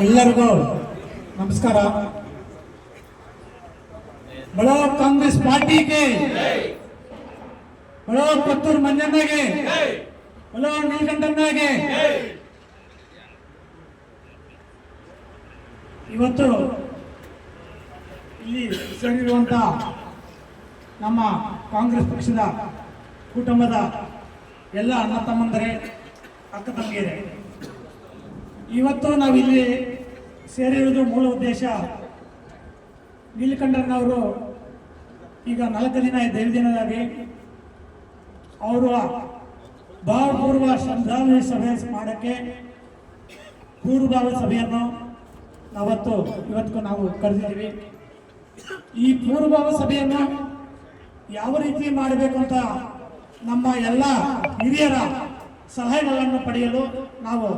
ಎಲ್ಲರಿಗೂ ನಮಸ್ಕಾರ. ಬಡೋ ಕಾಂಗ್ರೆಸ್ ಪಾರ್ಟಿಗೆ ಬಡೋ ಪುತ್ತೂರು ಮಂಜಣ್ಣಗೆ ಬಡೋ ನೀಲಕಂಠಣ್ಣಗೆ ಇವತ್ತು ಇಲ್ಲಿ ಸೇರಿರುವಂತ ನಮ್ಮ ಕಾಂಗ್ರೆಸ್ ಪಕ್ಷದ ಕುಟುಂಬದ ಎಲ್ಲ ಅಣ್ಣ ತಮ್ಮಂದರೆ ಅಕ್ಕ ಇದೆ ಇವತ್ತು ನಾವಿಲ್ಲಿ ಸೇರಿರುವುದು ಮೂಲ ಉದ್ದೇಶ ನೀಲಕಂಠರನ್ನವರು ಈಗ ನಾಲ್ಕು ದಿನ ಐದು ದಿನದಾಗಿ ಅವರು ಭಾವಪೂರ್ವ ಶ್ರದ್ಧಾಂಜಲಿ ಸಭೆ ಮಾಡೋಕ್ಕೆ ಪೂರ್ವಭಾವ ಸಭೆಯನ್ನು ನಾವತ್ತು ಇವತ್ತು ನಾವು ಕರೆದಿದ್ದೀವಿ. ಈ ಪೂರ್ವಭಾವ ಸಭೆಯನ್ನು ಯಾವ ರೀತಿ ಮಾಡಬೇಕು ಅಂತ ನಮ್ಮ ಎಲ್ಲ ಹಿರಿಯರ ಸಲಹೆಗಳನ್ನು ಪಡೆಯಲು ನಾವು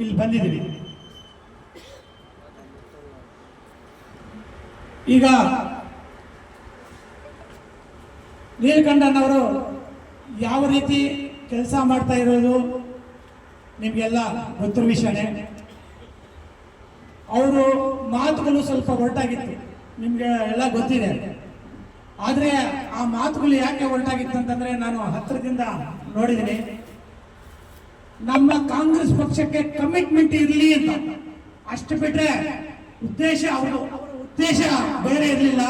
ಇಲ್ಲಿ ಬಂದಿದ್ದೀವಿ. ಈಗ ನೀಲಕಂಠನವರು ಯಾವ ರೀತಿ ಕೆಲಸ ಮಾಡ್ತಾ ಇರೋದು ನಿಮಗೆಲ್ಲ ಗೊತ್ತಿರೋ ವಿಷಯನೇ. ಅವರು ಮಾತುಗಳು ಸ್ವಲ್ಪ ಹೊರಟಾಗಿತ್ತು ನಿಮಗೆ ಎಲ್ಲ ಗೊತ್ತಿದೆ. ಆದರೆ ಆ ಮಾತುಗಳು ಯಾಕೆ ಹೊರಟಾಗಿತ್ತು ಅಂತಂದ್ರೆ ನಾನು ಹತ್ತಿರದಿಂದ ನೋಡಿದ್ದೀನಿ. ನಮ್ಮ ಕಾಂಗ್ರೆಸ್ ಪಕ್ಷಕ್ಕೆ ಕಮಿಟ್ಮೆಂಟ್ ಇರಲಿ ಅಂತ. ಅಷ್ಟು ಬಿಟ್ರೆ ಉದ್ದೇಶ ಅವರು ಉದ್ದೇಶ ಬೇರೆ ಇರಲಿಲ್ಲ.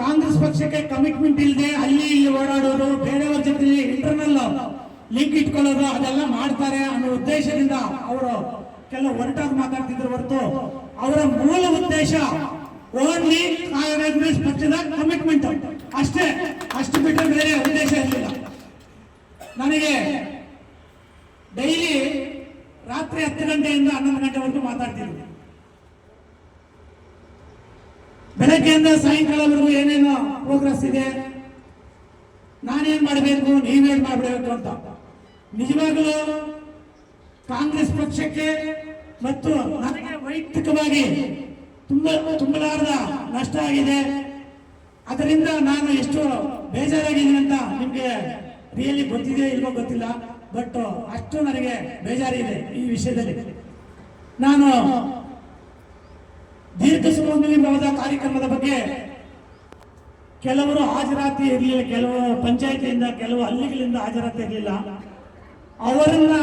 ಕಾಂಗ್ರೆಸ್ ಪಕ್ಷಕ್ಕೆ ಕಮಿಟ್ಮೆಂಟ್ ಇಲ್ಲದೆ ಅಲ್ಲಿ ಇಲ್ಲಿ ಓಡಾಡೋರು, ಬೇರೆಯವ್ರ ಜೊತೆ ಇಂಟರ್ನಲ್ ಲಿಂಕ್ ಇಟ್ಕೊಳ್ಳೋದು, ಅದೆಲ್ಲ ಮಾಡ್ತಾರೆ ಅನ್ನೋ ಉದ್ದೇಶದಿಂದ ಅವರು ಕೆಲವು ಹೊರಟಾಗಿ ಮಾತಾಡ್ತಿದ್ರು ಹೊರತು ಅವರ ಮೂಲ ಉದ್ದೇಶ ಓನ್ಲಿ ಕಾಂಗ್ರೆಸ್ ಪಕ್ಷದ ಕಮಿಟ್ಮೆಂಟ್ ಅಷ್ಟೇ, ಅಷ್ಟು ಬಿಟ್ಟರೆ ಬೇರೆ ಉದ್ದೇಶ ಇರಲಿಲ್ಲ. ನನಗೆ ಡೈಲಿ ರಾತ್ರಿ ಹತ್ತು ಗಂಟೆಯಿಂದ ಹನ್ನೊಂದು ಗಂಟೆವರೆಗೂ ಮಾತಾಡ್ತೀನಿ ಬೆಳಗ್ಗೆಯಿಂದ ಸಾಯಂಕಾಲವರೆಗೂ ಏನೇನು ಪ್ರೋಗ್ರೆಸ್ ಇದೆ. ನಾನೇನ್ ಮಾಡಬೇಕು, ನೀವೇನು ಮಾಡಬೇಕು ಅಂತ. ನಿಜವಾಗಲೂ ಕಾಂಗ್ರೆಸ್ ಪಕ್ಷಕ್ಕೆ ಮತ್ತು ನನಗೆ ವೈಯಕ್ತಿಕವಾಗಿ ತುಂಬ ತುಂಬಲಾರದ ನಷ್ಟ ಆಗಿದೆ. ಅದರಿಂದ ನಾನು ಎಷ್ಟು ಬೇಜಾರಾಗಿದ್ದೀನಿ ಅಂತ ನಿಮ್ಗೆ ರಿಯಲಿ ಬಂದಿದೆಯೋ ಇಲ್ವೋ ಗೊತ್ತಿಲ್ಲ ಬಟ್ ಅಷ್ಟು ನನಗೆ ಬೇಜಾರಿದೆ ಈ ವಿಷಯದಲ್ಲಿ. ನಾನು ದೀರ್ಘ ಸುಮಂಗಲಿಂಬದ ಕಾರ್ಯಕ್ರಮದ ಬಗ್ಗೆ ಕೆಲವರು ಹಾಜರಾತಿ ಇರಲಿಲ್ಲ, ಕೆಲವು ಪಂಚಾಯತಿಯಿಂದ, ಕೆಲವು ಹಳ್ಳಿಗಳಿಂದ ಹಾಜರಾತಿ ಇರಲಿಲ್ಲ. ಅವರನ್ನ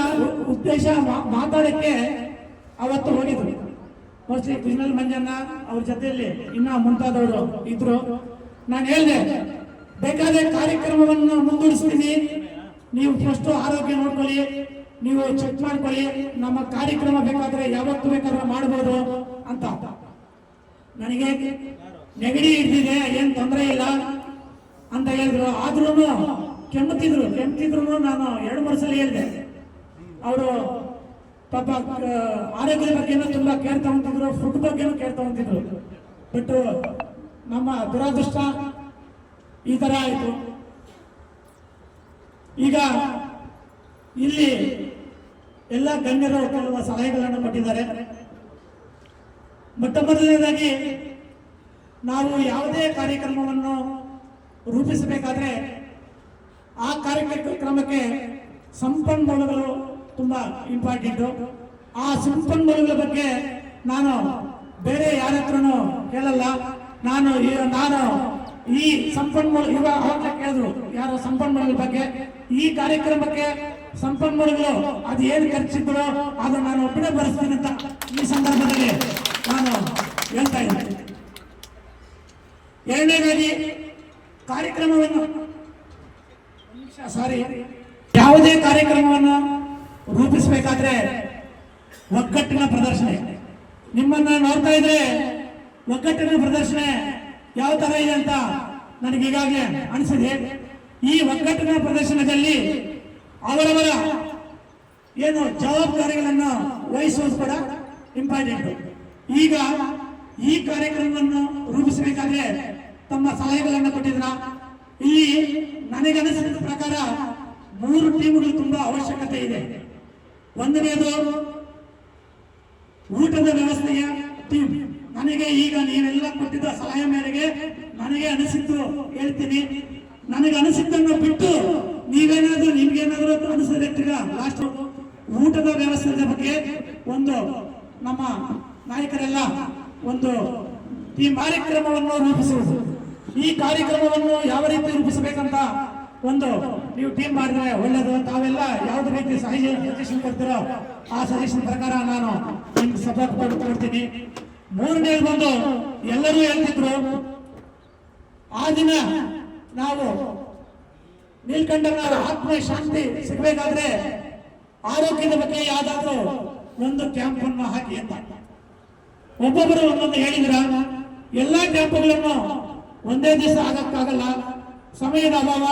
ಉದ್ದೇಶ ಮಾತಾಡಕ್ಕೆ ಅವತ್ತು ಹೋಗಿದ್ರು. ಮೋಸ್ಟ್ಲಿ ಕೃಷ್ಣಲ್ ಮಂಜಣ್ಣ ಅವ್ರ ಜೊತೆಯಲ್ಲಿ ಇನ್ನ ಮುಂತಾದವರು ಇದ್ರು. ನಾನು ಹೇಳಿದೆ ಬೇಕಾದ್ರೆ ಕಾರ್ಯಕ್ರಮವನ್ನು ಮುಂದೂಡಿಸ್ತೀನಿ ನೀವು ಫಸ್ಟ್ ಆರೋಗ್ಯ ನೋಡ್ಕೊಳ್ಳಿ, ನೀವು ಚೆಕ್ ಮಾಡ್ಕೊಳ್ಳಿ, ನಮ್ಮ ಕಾರ್ಯಕ್ರಮ ಬೇಕಾದ್ರೆ ಯಾವತ್ತು ಬೇಕಾದ್ರೆ ಮಾಡ್ಬೋದು ಅಂತ. ನನಗೆ ನೆಗಡಿ ಇದ್ದಿದೆ ಏನ್ ತೊಂದರೆ ಇಲ್ಲ ಅಂತ ಹೇಳಿದ್ರು. ಆದ್ರೂ ಕೆಮ್ಮುತ್ತಿದ್ರು ಕೆಮ್ಮುತ್ತಿದ್ರು ನಾನು ಎರಡು, ಮೂರು ಸಲ ಹೇಳಿದೆ. ಅವರು ಪಾಪ ಆರೋಗ್ಯದ ಬಗ್ಗೆನೂ ತುಂಬಾ ಕೇರ್ ತಗೊಂತಿದ್ರು ಫುಡ್ ಬಗ್ಗೆನೂ ಕೇರ್ ತಗೊಂತಿದ್ರು. ಬಟ್ ನಮ್ಮ ದುರಾದೃಷ್ಟ ಈ ತರ ಆಯಿತು. ಈಗ ಇಲ್ಲಿ ಎಲ್ಲ ಗಣ್ಯರು ಕೆಲವು ಸಲಹೆಗಳನ್ನು ಕೊಟ್ಟಿದ್ದಾರೆ. ಮೊಟ್ಟ ಮೊದಲನೇದಾಗಿ ನಾವು ಯಾವುದೇ ಕಾರ್ಯಕ್ರಮವನ್ನು ರೂಪಿಸಬೇಕಾದ್ರೆ ಆ ಕಾರ್ಯಕ್ರಮಕ್ಕೆ ಸಂಪನ್ಮೂಲಗಳು ತುಂಬಾ ಇಂಪಾರ್ಟೆಂಟು ಆ ಸಂಪನ್ಮೂಲಗಳ ಬಗ್ಗೆ ನಾನು ಬೇರೆ ಯಾರ ಹತ್ರನೂ ಕೇಳಲ್ಲ. ನಾನು ನಾನು ಈ ಸಂಪನ್ಮೂಲ ಇವಾಗ ಅವಾಗಲೇ ಕೇಳಿದ್ರು, ಯಾರೋ ಸಂಪನ್ಮೂಲಗಳ ಬಗ್ಗೆ? ಈ ಕಾರ್ಯಕ್ರಮಕ್ಕೆ ಸಂಪನ್ಮೂಲಗಳು ಅದು ಏನು ಖರ್ಚಿದ್ರು ಅದು ನಾನು ಒಬ್ಬನೇ ಬರೆಸ್ತೀನಿ ಅಂತ ಈ ಸಂದರ್ಭದಲ್ಲಿ ನಾನು ಹೇಳ್ತಾ ಇದ್ದೇನೆ. ಎರಡನೇದಾಗಿ ಕಾರ್ಯಕ್ರಮವನ್ನು ಸಾರಿ, ಯಾವುದೇ ಕಾರ್ಯಕ್ರಮವನ್ನು ರೂಪಿಸಬೇಕಾದ್ರೆ ಒಗ್ಗಟ್ಟಿನ ಪ್ರದರ್ಶನ. ನಿಮ್ಮನ್ನ ನೋಡ್ತಾ ಇದ್ರೆ ಒಗ್ಗಟ್ಟಿನ ಪ್ರದರ್ಶನ ಯಾವ ತರ ಇದೆ ಅಂತ ನನಗೆ ಈಗಾಗಲೇ ಅನಿಸಿದೆ. ಈ ಒಗ್ಗಟ್ಟಿನ ಪ್ರದರ್ಶನದಲ್ಲಿ ಅವರವರ ಏನು ಜವಾಬ್ದಾರಿಗಳನ್ನು ವಹಿಸುವುದು ಕೂಡ ಇಂಪಾರ್ಟೆಂಟ್ ಈಗ ಈ ಕಾರ್ಯಕ್ರಮವನ್ನು ರೂಪಿಸಬೇಕಾದ್ರೆ ತಮ್ಮ ಸಲಹೆಗಳನ್ನು ಕೊಟ್ಟಿದ್ರ ಇಲ್ಲಿ ನನಗನಿಸಿದ ಪ್ರಕಾರ ಮೂರು ಟೀಮ್ಗಳು ತುಂಬಾ ಅವಶ್ಯಕತೆ ಇದೆ. ಒಂದನೇದು ಊಟದ ವ್ಯವಸ್ಥೆಯ ಟೀಮ್ ನನಗೆ ಈಗ ನೀವೆಲ್ಲ ಕೊಟ್ಟಿದ್ದ ಸಲಹೆ ಮೇರೆಗೆ ನನಗೆ ಅನಿಸಿದ್ದು ಹೇಳ್ತೀನಿ. ನನಗೆ ಅನಿಸಿದ್ದನ್ನು ಬಿಟ್ಟು ನೀವೇನಾದ್ರೂ ನಿಮ್ಗೇನಾದ್ರೂ ಅನಿಸಿದ ಲಾಸ್ಟ್ ಊಟದ ವ್ಯವಸ್ಥೆ ಬಗ್ಗೆ ಒಂದು ನಮ್ಮ ನಾಯಕರೆಲ್ಲ ಒಂದು ಈ ಕಾರ್ಯಕ್ರಮವನ್ನು ರೂಪಿಸುವುದು. ಈ ಕಾರ್ಯಕ್ರಮವನ್ನು ಯಾವ ರೀತಿ ರೂಪಿಸಬೇಕಂತ ಒಂದು ನೀವು ಟೀಮ್ ಮಾಡಿದ್ರೆ ಒಳ್ಳೇದು. ತಾವೆಲ್ಲ ಯಾವ್ದು ರೀತಿ ಸಜೆಷನ್ ಕೊಡ್ತೀರೋ ಆ ಸಜೆಷನ್ ಪ್ರಕಾರ ನಾನು ನಿಮ್ಗೆ ಸಪೋರ್ಟ್ ಕೊಡ್ತೀನಿ ಮೂರನೇದು ಬಂದು ಎಲ್ಲರೂ ಹೇಳ್ತಿದ್ರು, ಆ ದಿನ ನಾವು ನೀಲ್ಕಂಠನ ಆತ್ಮ ಶಾಂತಿ ಸಿಗಬೇಕಾದ್ರೆ ಆರೋಗ್ಯದ ಬಗ್ಗೆ ಯಾವ್ದಾದ್ರು ಒಂದು ಕ್ಯಾಂಪ್ ಅನ್ನು ಹಾಕಿ ಅಂತ. ಒಬ್ಬೊಬ್ಬರು ಒಂದೊಂದು ಹೇಳಿದ್ರ, ಎಲ್ಲಾ ಕ್ಯಾಂಪ್ಗಳನ್ನು ಒಂದೇ ದಿವಸ ಆಗಕ್ಕಾಗಲ್ಲ. ಸಮಯದ ಅಭಾವ,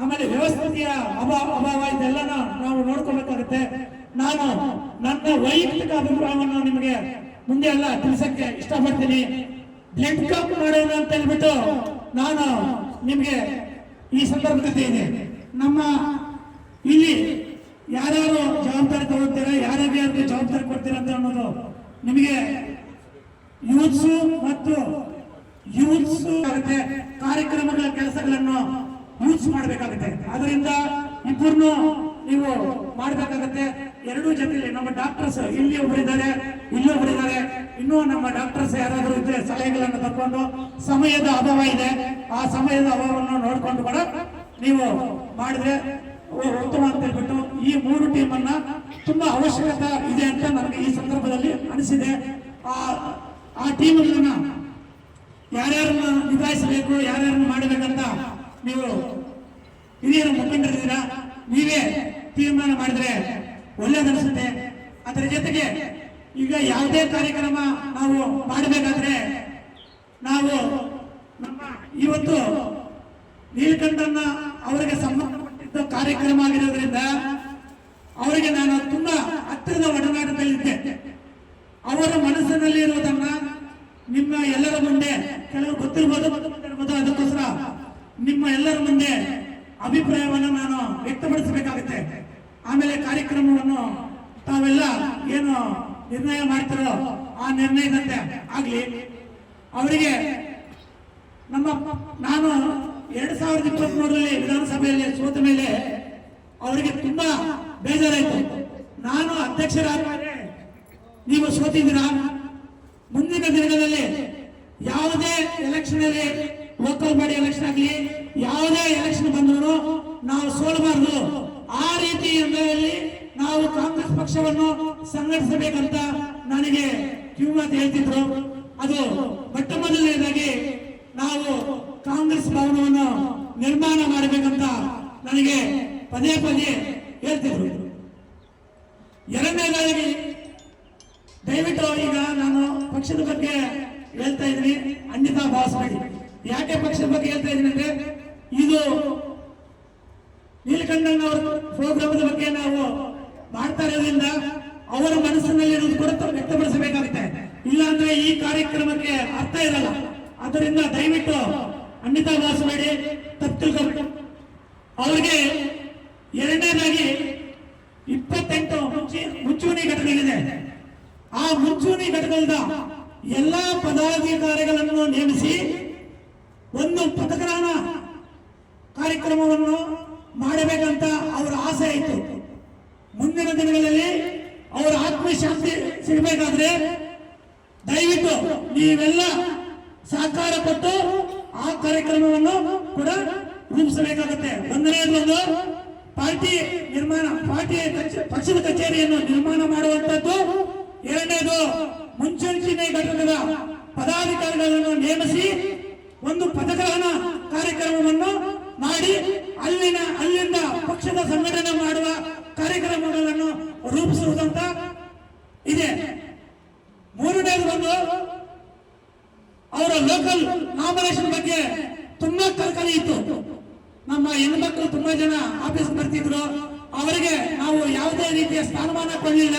ಆಮೇಲೆ ವ್ಯವಸ್ಥೆಯ ಅಭಾವ ಅಭಾವ ಇದೆಲ್ಲ ನಾವು ನೋಡ್ಕೋಬೇಕಾಗುತ್ತೆ. ನಾನು ನನ್ನ ವೈಯಕ್ತಿಕ ಅಭಿಪ್ರಾಯವನ್ನು ನಿಮಗೆ ಮುಂದೆ ಎಲ್ಲ ತಿಳಿಸಕ್ಕೆ ಇಷ್ಟಪಡ್ತೀನಿ. ಬ್ಲಡ್ ಕಪ್ ಮಾಡೋಣ ಅಂತ ಹೇಳ್ಬಿಟ್ಟು ನಾನು ನಿಮಗೆ ಈ ಸಂದರ್ಭದಲ್ಲಿ ನಮ್ಮ ಇಲ್ಲಿ ಯಾರ್ಯಾರು ಜವಾಬ್ದಾರಿ ತಗೊಳ್ತೀರಾ, ಯಾರಿಗೆ ಜವಾಬ್ದಾರಿ ಕೊಡ್ತೀರಾ ಅಂತ ಅನ್ನೋದು ನಿಮಗೆ ಯೂತ್ಸು ಮತ್ತು ಯೂತ್ಸ್ ಆಗುತ್ತೆ. ಕಾರ್ಯಕ್ರಮಗಳ ಕೆಲಸಗಳನ್ನು ಯೂಸ್ ಮಾಡಬೇಕಾಗುತ್ತೆ. ಅದರಿಂದ ಇಬ್ಬರನ್ನು ನೀವು ಮಾಡಬೇಕಾಗುತ್ತೆ. ಎರಡೂ ಜೊತೆಯಲ್ಲಿ ನಮ್ಮ ಡಾಕ್ಟರ್ಸ್ ಇಲ್ಲಿ ಒಬ್ಬರಿದ್ದಾರೆ ಇಲ್ಲಿ ಒಬ್ಬರಿದ್ದಾರೆ ಇನ್ನೂ ನಮ್ಮ ಡಾಕ್ಟರ್ಸ್ ಯಾರಾದರೂ ಇದ್ರೆ ಸಲಹೆಗಳನ್ನು ತಕೊಂಡು ಸಮಯದ ಅಭಾವ ಇದೆ. ಆ ಸಮಯದ ಅಭಾವವನ್ನು ನೋಡಿಕೊಂಡು ಕೂಡ ನೀವು ಮಾಡಿದ್ರೆ ಉತ್ತಮ ಅಂತ ಹೇಳ್ಬಿಟ್ಟು ಈ ಮೂರು ಟೀಮ್ ಅನ್ನ ತುಂಬಾ ಅವಶ್ಯಕತೆ ಇದೆ ಅಂತ ನನಗೆ ಈ ಸಂದರ್ಭದಲ್ಲಿ ಅನಿಸಿದೆ. ಆ ಆ ಟೀಮ್ಗಳನ್ನ ಯಾರ್ಯಾರನ್ನ ನಿಭಾಯಿಸಬೇಕು, ಯಾರ್ಯಾರನ್ನ ಮಾಡಬೇಕಂತ ನೀವು ಹಿರಿಯರ ಮುಖಂಡರಿದ್ದೀರಾ, ನೀವೇ ತೀರ್ಮಾನ ಮಾಡಿದ್ರೆ ಒಳ್ಳೇದನ್ಸುತ್ತೆ ಅದರ ಜೊತೆಗೆ ಈಗ ಯಾವುದೇ ಕಾರ್ಯಕ್ರಮ ನಾವು ಮಾಡಬೇಕಾದ್ರೆ ನಾವು ಇವತ್ತು ನೀಲಕಂಠನ ಅವರಿಗೆ ಸಂಬಂಧಪಟ್ಟಿದ್ದ ಕಾರ್ಯಕ್ರಮ ಆಗಿರೋದ್ರಿಂದ ಅವರಿಗೆ ನಾನು ತುಂಬಾ ಹತ್ತಿರದ ಒಡನಾಟದಲ್ಲಿದ್ದೆ ಅವರ ಮನಸ್ಸಿನಲ್ಲಿ ಇರುವುದನ್ನ ನಿಮ್ಮ ಎಲ್ಲರ ಮುಂದೆ ಕೆಲವರು ಗೊತ್ತಿರ್ಬೋದು ಗೊತ್ತಿರ್ಬೋದು ಅದಕ್ಕೋಸ್ಕರ ನಿಮ್ಮ ಎಲ್ಲರ ಮುಂದೆ ಅಭಿಪ್ರಾಯವನ್ನು ನಾನು ವ್ಯಕ್ತಪಡಿಸಬೇಕಾಗುತ್ತೆ ಆಮೇಲೆ ಕಾರ್ಯಕ್ರಮವನ್ನು ತಾವೆಲ್ಲ ಏನು ನಿರ್ಣಯ ಮಾಡ್ತಾರೋ ಆ ನಿರ್ಣಯದಂತೆ ಆಗ್ಲಿ. ಅವರಿಗೆ ನಮ್ಮ ನಾನು ಎರಡ್ ಸಾವಿರದ ಇಪ್ಪತ್ತ್ ಮೂರರಲ್ಲಿ ವಿಧಾನಸಭೆಯಲ್ಲಿ ಸೋತ ಮೇಲೆ ಅವರಿಗೆ ತುಂಬಾ ಬೇಜಾರಾಯ್ತು. ನಾನು ಅಧ್ಯಕ್ಷರಾದರೆ ನೀವು ಸೋತಿದ್ದೀರಾ? ಮುಂದಿನ ದಿನಗಳಲ್ಲಿ ಯಾವುದೇ ಎಲೆಕ್ಷನ್ ಅಲ್ಲಿ ಲೋಕಲ್ ಬಾಡಿ ಎಲೆಕ್ಷನ್ ಆಗಲಿ, ಯಾವುದೇ ಎಲೆಕ್ಷನ್ ಬಂದ್ರು ನಾವು ಸೋಲಬಾರದು. ಆ ರೀತಿ ನಾವು ಕಾಂಗ್ರೆಸ್ ಪಕ್ಷವನ್ನು ಸಂಘಟಿಸಬೇಕಂತ ನನಗೆ ಕಿವಿಮಾತು ಹೇಳ್ತಿದ್ರು. ಅದು ಮೊಟ್ಟ ಮೊದಲನೇದಾಗಿ ನಾವು ಕಾಂಗ್ರೆಸ್ ಭವನವನ್ನು ನಿರ್ಮಾಣ ಮಾಡಬೇಕಂತ ನನಗೆ ಪದೇ ಪದೇ ಹೇಳ್ತಿದ್ರು. ಎರಡನೇದಾಗಿ ದಯವಿಟ್ಟು ಈಗ ನಾನು ಪಕ್ಷದ ಬಗ್ಗೆ ಹೇಳ್ತಾ ಇದ್ದೀನಿ. ಅನ್ಯತಾ ಭಾವಿಸಬೇಡಿ ಯಾಕೆ ಪಕ್ಷದ ಬಗ್ಗೆ ಹೇಳ್ತಾ ಇದ್ದೀನಿ ಅಂದ್ರೆ ಇದು ನೀಲಕಂಠಣ್ಣವರ ಪ್ರೋಗ್ರಾಮದ ಬಗ್ಗೆ ನಾವು ಮಾಡ್ತಾ ಇರೋದ್ರಿಂದ ಅವರ ಮನಸ್ಸಿನಲ್ಲಿ ಇರೋದು ಕೂಡ ವ್ಯಕ್ತಪಡಿಸಬೇಕಾಗುತ್ತೆ. ಇಲ್ಲ ಅಂದ್ರೆ ಈ ಕಾರ್ಯಕ್ರಮಕ್ಕೆ ಅರ್ಥ ಇರಲ್ಲ. ಅದರಿಂದ ದಯವಿಟ್ಟು ಅನಿತಾ ಭಾವಿಸಬೇಡಿ ತಪ್ಪು ತಿಳ್ಕೊಬೇಡಿ ಅವ್ರಿಗೆ ಎರಡನೇದಾಗಿ ಇಪ್ಪತ್ತೆಂಟು ಮುಂಚೆ- ಮುಂಚೂಣಿ ಘಟಕಗಳಿದೆ. ಆ ಮುಂಚೂಣಿ ಘಟಕದ ಎಲ್ಲಾ ಪದಾಧಿಕಾರಿಗಳನ್ನು ನೇಮಿಸಿ ಒಂದು ಪಥಗ್ರಹಣ ಕಾರ್ಯಕ್ರಮವನ್ನು ಮಾಡಬೇಕಂತ ಅವರ ಆಸೆ ಇತ್ತು ಮುಂದಿನ ದಿನಗಳಲ್ಲಿ ಅವರ ಆತ್ಮಶಾಂತಿ ಸಿಗಬೇಕಾದ್ರೆ ದಯವಿಟ್ಟು ನೀವೆಲ್ಲ ಸಹಕಾರ ಕೊಟ್ಟು ಆ ಕಾರ್ಯಕ್ರಮವನ್ನು ಕೂಡ ರೂಪಿಸಬೇಕಾಗುತ್ತೆ ಒಂದನೇದೊಂದು ಪಾರ್ಟಿ ನಿರ್ಮಾಣ ಪಾರ್ಟಿ ಕಚೇ- ಪಕ್ಷದ ಕಚೇರಿಯನ್ನು ನಿರ್ಮಾಣ ಮಾಡುವಂತದ್ದು ಎರಡನೇದು ಮುಂಚೂಣಿ ಘಟಕದ ಪದಾಧಿಕಾರಿಗಳನ್ನು ನೇಮಿಸಿ ಒಂದು ಪದಗ್ರಹಣ ಕಾರ್ಯಕ್ರಮವನ್ನು ಮಾಡಿ ಅಲ್ಲಿನ ಅಲ್ಲಿಂದ ಪಕ್ಷದ ಸಂಘಟನೆ ಮಾಡುವ ಕಾರ್ಯಕ್ರಮಗಳನ್ನು ರೂಪಿಸುವುದಂತ ಇದೆ ಮೂರನೇದು ಬಂದು ಅವರ ಲೋಕಲ್ ನಾಮಿನೇಷನ್ ಬಗ್ಗೆ ತುಂಬಾ ಕಲ್ಕಲಿ ಇತ್ತು ನಮ್ಮ ಹೆಣ್ಮಕ್ಳು ತುಂಬಾ ಜನ ಬರ್ತಿದ್ರು ಅವರಿಗೆ ನಾವು ಯಾವುದೇ ರೀತಿಯ ಸ್ಥಾನಮಾನ ಕೊಡಲಿಲ್ಲ.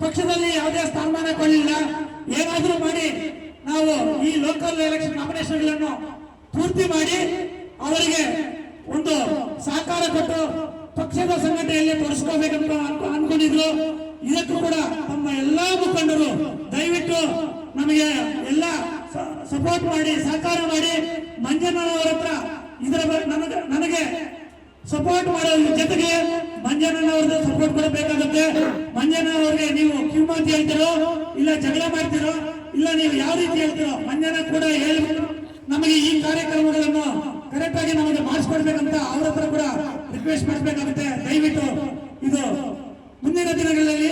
ಪಕ್ಷದಲ್ಲಿ ಯಾವುದೇ ಸ್ಥಾನಮಾನ ಕೊಡಲಿಲ್ಲ. ಏನಾದರೂ ಮಾಡಿ ನಾವು ಈ ಲೋಕಲ್ ಎಲೆಕ್ಷನ್ ನಾಮಿನೇಷನ್ಗಳನ್ನು ಪೂರ್ತಿ ಮಾಡಿ ಅವರಿಗೆ ಒಂದು ಸಹಕಾರ ಕೊಟ್ಟು ಪಕ್ಷದ ಸಂಘಟನೆಯಲ್ಲಿ ತೋರಿಸ್ಕೋಬೇಕಂತ ಅನ್ಕೊ- ಅನ್ಕೊಂಡಿದ್ರು. ಇದಕ್ಕೂ ಕೂಡ ನಮ್ಮ ಎಲ್ಲಾ ಮುಖಂಡರು ದಯವಿಟ್ಟು ನಮಗೆ ಎಲ್ಲ ಸಪೋರ್ಟ್ ಮಾಡಿ, ಸಹಕಾರ ಮಾಡಿ ಮಂಜಣ್ಣನವರ ಹತ್ರ ಇದರ ನನಗೆ ಸಪೋರ್ಟ್ ಮಾಡೋದ್ರ ಜೊತೆಗೆ ಮಂಜಣ್ಣ ಅವ್ರದ್ದು ಸಪೋರ್ಟ್ ಕೂಡ ಬೇಕಾಗುತ್ತೆ. ಮಂಜಣ್ಣ ಅವ್ರಿಗೆ ನೀವು ಕಿಮ್ಮತ್ ಹೇಳ್ತಿರೋ, ಇಲ್ಲ ಜಗಳ ಮಾಡ್ತಿರೋ, ಇಲ್ಲ ನೀವು ಯಾವ ರೀತಿ ಹೇಳ್ತಿರೋ ಮಂಜನ ಕೂಡ ಹೇಳ್ಬಿಟ್ಟು ನಮಗೆ ಈ ಕಾರ್ಯಕ್ರಮಗಳನ್ನು ಕರೆಕ್ಟ್ ಆಗಿ ನಮಗೆ ಮಾಡಿಸ್ಕೊಡ್ಬೇಕಂತ ಅವ್ರ ಹತ್ರ ಕೂಡ ರಿಕ್ವೆಸ್ಟ್ ಮಾಡಬೇಕಾಗುತ್ತೆ ದಯವಿಟ್ಟು ಇದು ಮುಂದಿನ ದಿನಗಳಲ್ಲಿ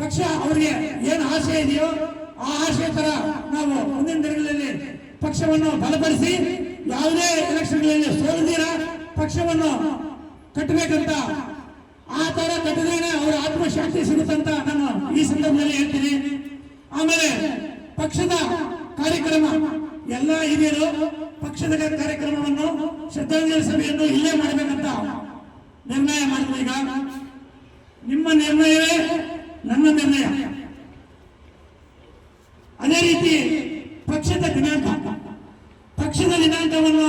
ಪಕ್ಷ ಅವರಿಗೆ ಏನು ಆಸೆ ಇದೆಯೋ ಆ ಆಸೆ ತರ ನಾವು ಮುಂದಿನ ದಿನಗಳಲ್ಲಿ ಪಕ್ಷವನ್ನು ಬಲಪಡಿಸಿ ಯಾವುದೇ ಎಲೆಕ್ಷನ್ಗಳಲ್ಲಿ ಸೋಲದಿರ ಪಕ್ಷವನ್ನು ಕಟ್ಟಬೇಕಂತ ಆ ತರ ಕಟ್ಟಿದ್ರೇನೆ ಅವರ ಆತ್ಮಶಾಂತಿ ಸಿಗುತ್ತಂತ ನಾನು ಈ ಸಂದರ್ಭದಲ್ಲಿ ಹೇಳ್ತೀನಿ. ಆಮೇಲೆ ಪಕ್ಷದ ಕಾರ್ಯಕ್ರಮ, ಎಲ್ಲ ಹಿರಿಯರು ಪಕ್ಷದ ಕಾರ್ಯಕ್ರಮವನ್ನು ಶ್ರದ್ಧಾಂಜಲಿ ಸಭೆಯನ್ನು ಇಲ್ಲೇ ಮಾಡಬೇಕಂತ ನಿರ್ಣಯ ಮಾಡಿದ್ರು ಈಗ. ನಿಮ್ಮ ನಿರ್ಣಯವೇ ನನ್ನ ನಿರ್ಣಯ ಅದೇ ರೀತಿ ಪಕ್ಷದ ದಿನಾಂಕ ಪಕ್ಷದ ದಿನಾಂಕವನ್ನು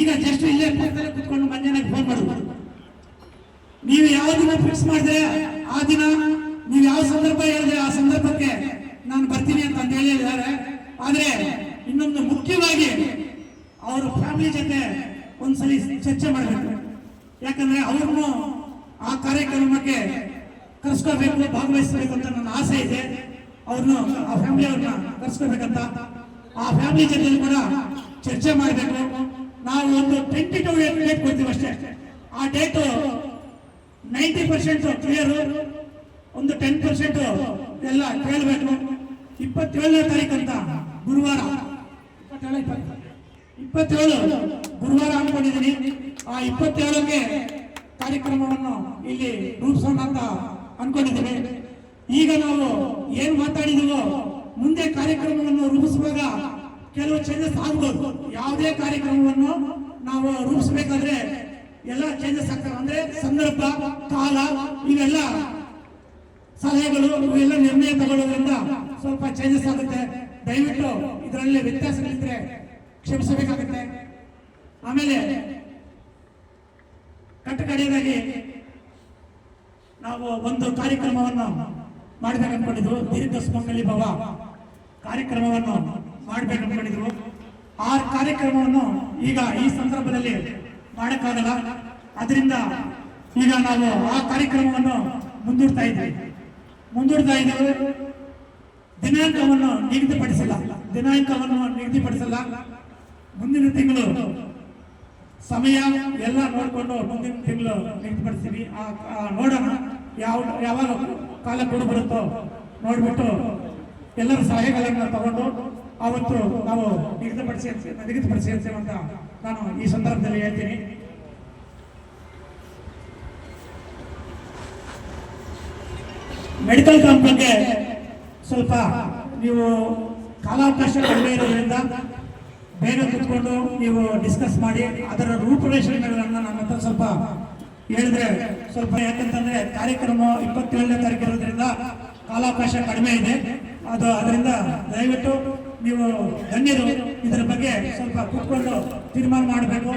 ಈಗ ಜಸ್ಟ್ ಇಲ್ಲೇ ಪಕ್ಕದಲ್ಲಿ ಕುತ್ಕೊಂಡು ಮಂಜಾನೆಗೆ ಫೋನ್ ಮಾಡು. ನೀವು ಯಾವ ದಿನ ಫಿಕ್ಸ್ ಮಾಡಿದ್ರೆ ಆ ದಿನ ನೀವು ಯಾವ ಸಂದರ್ಭ ಹೇಳಿದ್ರೆ ಆ ಸಂದರ್ಭಕ್ಕೆ ನಾನು ಬರ್ತೀನಿ ಅಂತ ಹೇಳಿ ಹೇಳಿದ್ದಾರೆ. ಆದ್ರೆ ಇನ್ನೊಂದು ಮುಖ್ಯವಾಗಿ ಅವ್ರ ಫ್ಯಾಮಿಲಿ ಜೊತೆ ಒಂದ್ಸಲಿ ಚರ್ಚೆ ಮಾಡಬೇಕು. ಯಾಕಂದ್ರೆ ಅವ್ರನ್ನು ಆ ಕಾರ್ಯಕ್ರಮಕ್ಕೆ ಕರ್ಸ್ಕೋಬೇಕು, ಭಾಗವಹಿಸಬೇಕು ಅಂತ ನನ್ನ ಆಸೆ ಇದೆ. ಅವ್ರನ್ನು ಆ ಫ್ಯಾಮಿಲಿ ಅವ್ರನ್ನ ಕರ್ಸ್ಕೋಬೇಕಂತ ಆ ಫ್ಯಾಮಿಲಿ ಜೊತೆ ಕೂಡ ಚರ್ಚೆ ಮಾಡಬೇಕು. ನಾವು ಒಂದು ಟ್ವೆಂಟಿ ಟು ಡೇಟ್ ಕೊಡ್ತೀವಿ ಅಷ್ಟೇ. ಆ ಡೇಟು ನೈಂಟಿ ಪರ್ಸೆಂಟ್ ಕ್ಲಿಯರ್ ಒಂದು ಟೆನ್ ಪರ್ಸೆಂಟ್ ಎಲ್ಲ ಕೇಳಬೇಕು. ಇಪ್ಪತ್ತೇಳನೇ ತಾರೀಕು ಅಂತ ಗುರುವಾರ. ಇಪ್ಪತ್ತೇಳು ಇಪ್ಪತ್ತು- ಇಪ್ಪತ್ತೇಳು ಗುರುವಾರ ಅನ್ಕೊಂಡಿದ್ದೀನಿ. ಆ ಇಪ್ಪತ್ತೇಳಕ್ಕೆ ಕಾರ್ಯಕ್ರಮವನ್ನು ಇಲ್ಲಿ ರೂಪಿಸೋಣ ಅಂತ ಅನ್ಕೊಂಡಿದ್ದೀನಿ. ಈಗ ನಾವು ಏನು ಮಾತಾಡಿದೀವೋ ಮುಂದೆ ಕಾರ್ಯಕ್ರಮವನ್ನು ರೂಪಿಸುವಾಗ ಕೆಲವು ಚೇಂಜಸ್ ಆಗ್ಬೋದು. ಯಾವುದೇ ಕಾರ್ಯಕ್ರಮವನ್ನು ನಾವು ರೂಪಿಸಬೇಕಾದ್ರೆ ಎಲ್ಲ ಚೇಂಜಸ್ ಆಗ್ತವೆ. ಅಂದ್ರೆ ಸಂದರ್ಭ, ಕಾಲ, ಇವೆಲ್ಲ ಸಲಹೆಗಳು, ಇವೆಲ್ಲ ನಿರ್ಣಯ ತಗೊಳ್ಳೋದ್ರಿಂದ ಸ್ವಲ್ಪ ಚೇಂಜಸ್ ಆಗುತ್ತೆ. ದಯವಿಟ್ಟು ಇದರಲ್ಲಿ ವ್ಯತ್ಯಾಸಗಳಿದ್ರೆ ಕ್ಷಮಿಸಬೇಕಾಗುತ್ತೆ. ಆಮೇಲೆ ಕಟ್ಟಕಡೆಯದಾಗಿ ನಾವು ಒಂದು ಕಾರ್ಯಕ್ರಮವನ್ನು ಮಾಡಿದಾಗ ಅನ್ಕೊಂಡಿದ್ವು ದೀರ್ಘ ಸುಮಂಗಲಿ ಭವ. ಕಾರ್ಯಕ್ರಮವನ್ನು ಮಾಡ್ಬೇಕು ಹೇಳಿದ್ರು. ಆ ಕಾರ್ಯಕ್ರಮವನ್ನು ಈಗ ಈ ಸಂದರ್ಭದಲ್ಲಿ ಮಾಡಕ್ಕಾಗಲ್ಲ. ಅದರಿಂದ ಈಗ ನಾವು ಆ ಕಾರ್ಯಕ್ರಮವನ್ನು ಮುಂದೂಡ್ತಾ ಇದ್ದೀವಿ. ಮುಂದೂಡ್ತಾ ಇದ್ದೀವಿ. ದಿನಾಂಕವನ್ನು ನಿಗದಿಪಡಿಸಿಲ್ಲ. ದಿನಾಂಕವನ್ನು ನಿಗದಿಪಡಿಸಲ್ಲ. ಮುಂದಿನ ತಿಂಗಳು ಸಮಯ ಎಲ್ಲ ನೋಡಿಕೊಂಡು ಮುಂದಿನ ತಿಂಗಳು ನಿಗದಿಪಡಿಸ್ತೀವಿ. ಆ ನೋಡೋಣ ಯಾವ, ಯಾವಾಗ ಕಾಲ ಕೊಡು ಬರುತ್ತೋ ನೋಡಿಬಿಟ್ಟು ಎಲ್ಲರೂ ಸಲಹೆಗಳನ್ನು ತಗೊಂಡು ಅವತ್ತು ನಾವು ನಿಗದಿಪಡಿಸಿ ನಿಗದಿಪಡಿಸಿ ಅಂತೇವೆ ಅಂತ ನಾನು ಈ ಸಂದರ್ಭದಲ್ಲಿ ಹೇಳ್ತೀನಿ. ಮೆಡಿಕಲ್ ಕ್ಯಾಂಪ್ ಬಗ್ಗೆ ಸ್ವಲ್ಪ ನೀವು ಕಾಲಾವಕಾಶ ಕಡಿಮೆ ಇರೋದ್ರಿಂದ ಬೇಗ ಕುತ್ಕೊಂಡು ನೀವು ಡಿಸ್ಕಸ್ ಮಾಡಿ, ಅದರ ರೂಪುರೇಷನ್ಗಳನ್ನು ನನ್ನ ಹತ್ರ ಸ್ವಲ್ಪ ಹೇಳಿದ್ರೆ ಸ್ವಲ್ಪ ಯಾಕಂತಂದ್ರೆ ಕಾರ್ಯಕ್ರಮ ಇಪ್ಪತ್ತೇಳನೇ ತಾರೀಕು ಇರೋದ್ರಿಂದ ಕಾಲಾವಕಾಶ ಕಡಿಮೆ ಇದೆ. ಅದು ಅದರಿಂದ ದಯವಿಟ್ಟು ನೀವು ಧನ್ಯರು ಇದರ ಬಗ್ಗೆ ಸ್ವಲ್ಪ ಕೂತ್ಕೊಂಡು ತೀರ್ಮಾನ ಮಾಡಬೇಕು.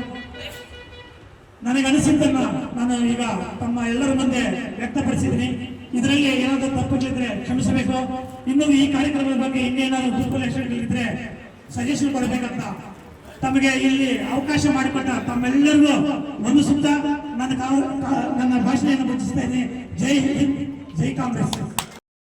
ನನಗೆ ಅನಿಸಿದ್ದನ್ನ ನಾನು ಈಗ ತಮ್ಮ ಎಲ್ಲರ ಮುಂದೆ ವ್ಯಕ್ತಪಡಿಸಿದ್ದೀನಿ. ಇದರಲ್ಲಿ ಏನಾದರೂ ತಪ್ಪುಗಳಿದ್ರೆ ಕ್ಷಮಿಸಬೇಕು. ಇನ್ನು ಈ ಕಾರ್ಯಕ್ರಮದ ಬಗ್ಗೆ ಇನ್ನೇನಾದರೂ ದುರ್ಬಲೇಶಗಳಿದ್ರೆ ಸಜೆಷನ್ ಕೊಡಬೇಕಂತ ತಮಗೆ ಇಲ್ಲಿ ಅವಕಾಶ ಮಾಡಿಕೊಟ್ಟ ತಮ್ಮೆಲ್ಲರಿಗೂ ಒಂದು ಸುತ್ತ ನನ್ನ ನನ್ನ ಭಾಷಣೆಯನ್ನು ಮುಗಿಸ್ತಾ ಇದ್ದೀನಿ. ಜೈ ಹಿಂದ್, ಜೈ ಕಾಂಗ್ರೆಸ್.